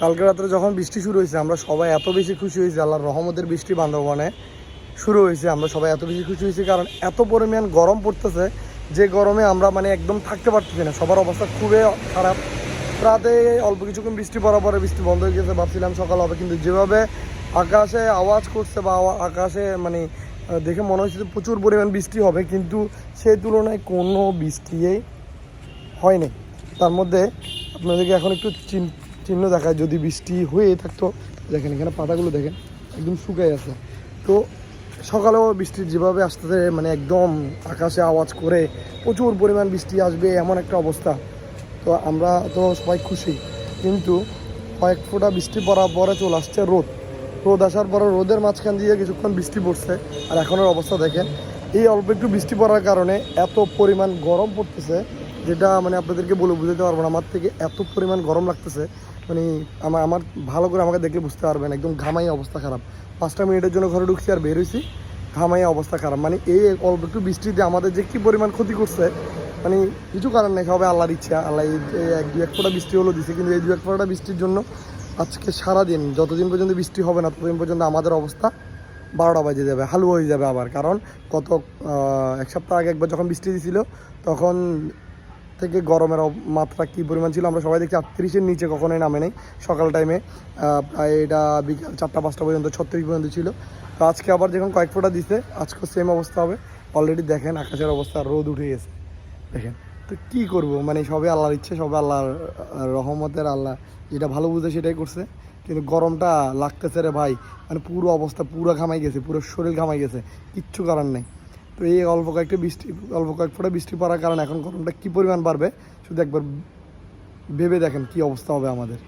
কালকে রাত্রে যখন বৃষ্টি শুরু হয়েছে, আমরা সবাই এত বেশি খুশি হয়েছি, আল্লাহর রহমতের বৃষ্টি বান্ধবনে শুরু হয়েছে, আমরা সবাই এত বেশি খুশি হয়েছি কারণ এত পরিমাণ গরম পড়তেছে, যে গরমে আমরা মানে একদম থাকতে পারতেছি না। সবার অবস্থা খুবই খারাপ। রাতে অল্প কিছুক্ষণ বৃষ্টি পড়া পরে বৃষ্টি বন্ধ হয়ে গেছে, ভাবছিলাম সকাল হবে, কিন্তু যেভাবে আকাশে আওয়াজ করছে বা আকাশে মানে দেখে মনে হচ্ছে যে প্রচুর পরিমাণ বৃষ্টি হবে, কিন্তু সেই তুলনায় কোনো বৃষ্টিই হয়নি। তার মধ্যে আপনাদেরকে এখন একটু চিহ্ন চিহ্ন দেখায় যদি বৃষ্টি হয়ে থাকতো, দেখেন এখানে পাতাগুলো দেখেন, একদম শুকাই আছে। তো সকালেও বৃষ্টি যেভাবে আসতেছে মানে একদম আকাশে আওয়াজ করে প্রচুর পরিমাণ বৃষ্টি আসবে এমন একটা অবস্থা। তো আমরা তো সবাই খুশি, কিন্তু কয়েক ফোঁটা বৃষ্টি পড়ার পরে চলে আসছে রোদ। রোদ আসার পরে রোদের মাঝখান দিয়ে কিছুক্ষণ বৃষ্টি পড়ছে, আর এখনের অবস্থা দেখেন। এই অল্প একটু বৃষ্টি পড়ার কারণে এত পরিমাণ গরম পড়তেছে, যেটা মানে আপনাদেরকে বলে বুঝাতে পারব না, আমার থেকে এত পরিমাণ গরম লাগতেছে। মানে আমার আমার ভালো করে আমাকে দেখলে বুঝতে পারবেন একদম ঘামাই অবস্থা খারাপ। পাঁচটা মিনিটের জন্য ঘরে ঢুকছি আর বের হয়েছি ঘামাই অবস্থা খারাপ। মানে এই অল্প একটু বৃষ্টিতে আমাদের যে কী পরিমাণ ক্ষতি করছে মানে কিছু কারণ নেই হবে আল্লাহর ইচ্ছা। আল্লাহ এই এক দু এক ফোটা বৃষ্টি হলো দিছে কিন্তু এই দু এক ফোঁটা বৃষ্টির জন্য আজকে সারাদিন যতদিন পর্যন্ত বৃষ্টি হবে না ততদিন পর্যন্ত আমাদের অবস্থা বারোটা বাজে যাবে হালুয়া হয়ে যাবে আবার। কারণ আহ, এক সপ্তাহ আগে একবার যখন বৃষ্টি দিছিল তখন থেকে গরমের মাত্রা কী পরিমাণ ছিল? আমরা সবাই দেখছি আটত্রিশের নিচে কখনোই নামে নেই। সকাল টাইমে প্রায় এটা বিকাল চারটা, পাঁচটা পর্যন্ত, ছত্রিশ পর্যন্ত ছিল। তো আজকে আবার যখন কয়েক ফোঁটা দিছে আজকেও সেম অবস্থা হবে। অলরেডি দেখেন আকাশের অবস্থা, রোদ উঠে গেছে। দেখেন, তো কী করব? মানে সবে আল্লাহর ইচ্ছে সবে আল্লাহর রহমতের আল্লাহ। যেটা ভালো বুঝে সেটাই করছে। কিন্তু গরমটা লাগতেছে রে ভাই। মানে পুরো অবস্থা পুরো ঘামাই গেছে, পুরো শরীর ঘামাই গেছে। কিচ্ছু করার নেই। তো এই অল্প কয়েকটা বৃষ্টি, অল্প কয়েক ফোটা বৃষ্টি পড়ার কারণে এখন গরমটা কী পরিমাণ বাড়বে, শুধু একবার ভেবে দেখেন কি অবস্থা হবে আমাদের।